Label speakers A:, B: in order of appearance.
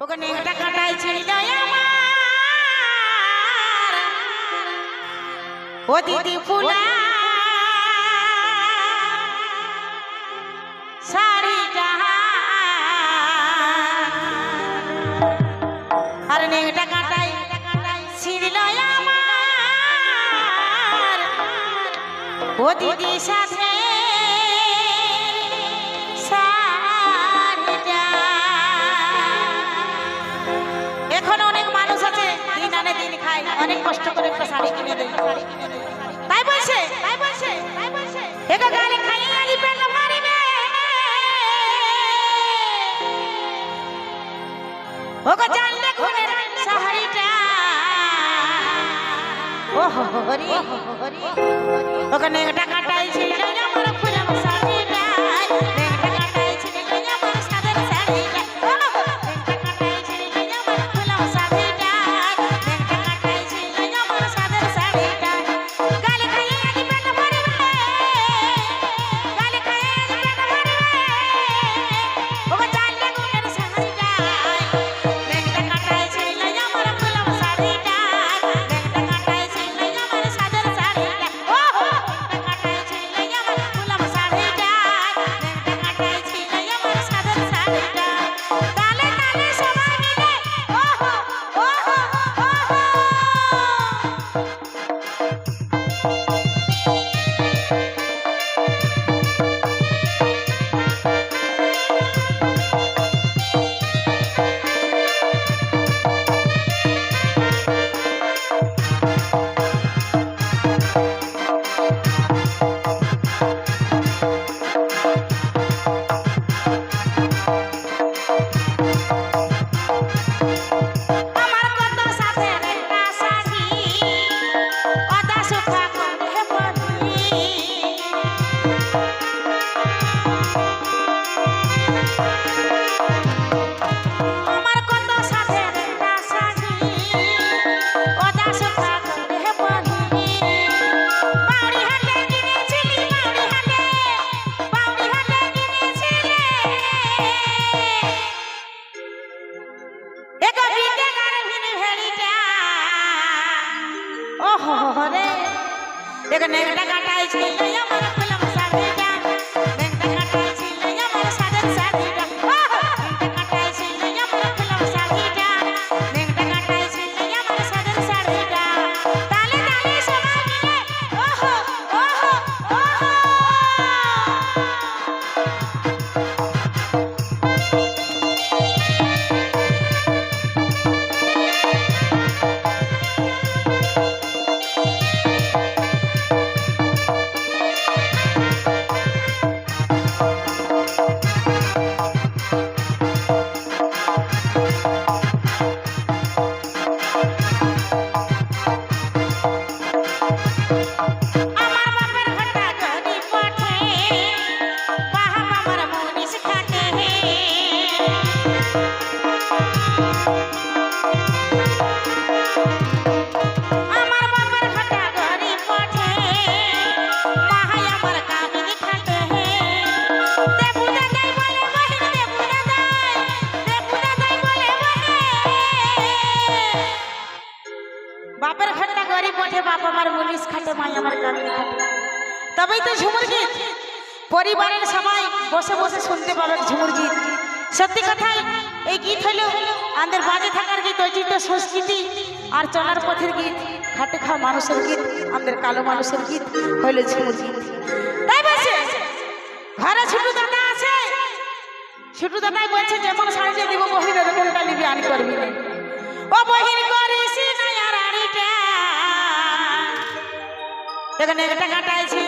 A: ওখানে একটা কাটাই ছিল ও দিদি ফুলা, শাড়িটা। আর নেংটা কাটাই ছিড়ল আমার। ও দিদি সাথে অনেক কষ্ট করে একটা শাড়ি কিনে দেয়। তাই বলছে? তাই বলছে তাই বলছে খাইয়ে গালি পেল, মারিবে। ওগো জানলে খুনের শাড়িটা। হরি। ওখানে ಕನೆಕ್ಟಾಗಿ ওঠে বাপ আমার মুনিশ খাটে, মাই আমার কামিনী খাটে। তবেই তো ঝুমুর গীত। পরিবারের সবাই বসে বসে শুনতে পাবে ঝুমুর গীত। সত্যি কথাই, এই গীত হলো আমাদের বাজে থাকার গীত ঐতিহ্য সংস্কৃতি আর চলার পথের গীত। খাটে খাওয়া মানুষের গীত, আমাদের কালো মানুষের গীত হইল ঝুমুর গীত। তাই বলছে, ঘরে ছোট দাদা আছে। ছোট দাদাই বলছে, যেমন সাহায্য দিব বহিন এরকমটা নিবি আনি করবি ও বহিন করিস নয়া রাড়িটা এখানে একটা কাটাইছি